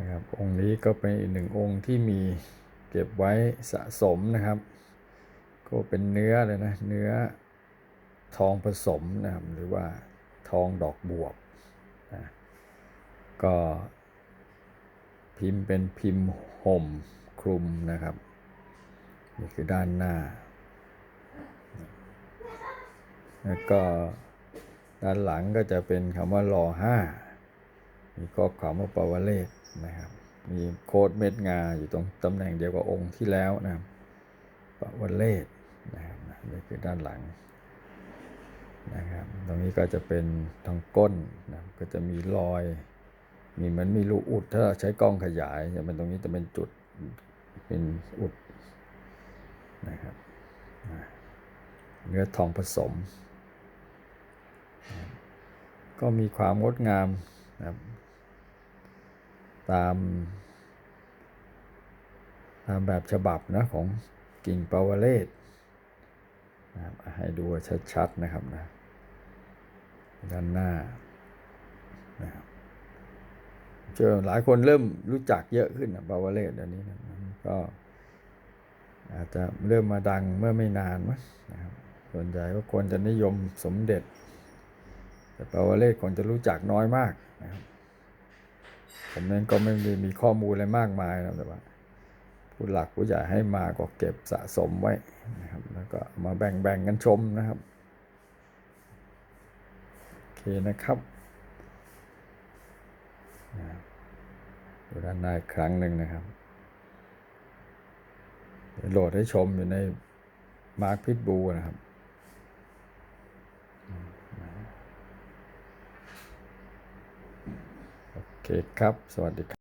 นะครับองค์นี้ก็เป็นอีกหนึ่งองค์ที่มีเก็บไว้สะสมนะครับ ก็เป็นเนื้อเลยนะเนื้อทองผสมนะครับหรือว่าทองดอกบวบนะก็พิมพ์เป็นพิมพ์ห่มคลุมนะครับ นี่คือด้านหน้า แล้วก็ด้านหลังก็จะเป็นคำว่ารอห้า มีข้อความว่าปวเลศนะครับ มีโคดเม็ดงาอยู่ตรงตำแหน่งเดียวกับองค์ที่แล้วนะครับปวเลศนะครับนี่คือด้านหลังนะครับ ตรงนี้ก็จะเป็นทางก้นนะครับก็จะมีรอย มีเหมันมีรูอุด ถ้าใช้กล้องขยายจะเป็นตรงนี้จะเป็นจุดเป็นอุดนะครับเนื้อทองผสม ก็มีความงดงามนะครับ ตาม ตามแบบฉบับนะของกิ่งปาวเลศนะครับให้ดูชัดๆนะครับนะด้านหน้านะครับเจอหลายคนเริ่มรู้จักเยอะขึ้นนะปาวเลศเดี๋ยวนี้นะก็อาจจะเริ่มมาดังเมื่อไม่นานมั้งนะครับส่วนใหญ่ก็ควรจะนิยมสมเด็จ แต่ปาวเลศคนจะรู้จักน้อยมากนะครับ ผมเองก็ไม่ได้มีข้อมูลอะไรมากมายนะแต่ว่า ผู้หลักผู้ใหญ่ให้มาก็เก็บสะสมไว้นะครับแล้วก็มาแบ่งแบ่งกันชมนะครับโอเคนะครับดูด้านในครั้งหนึ่งนะครับโหลดให้ชมอยู่ในมาร์คพิทบูนะครับ โอ เคครับ สวัสดีครับ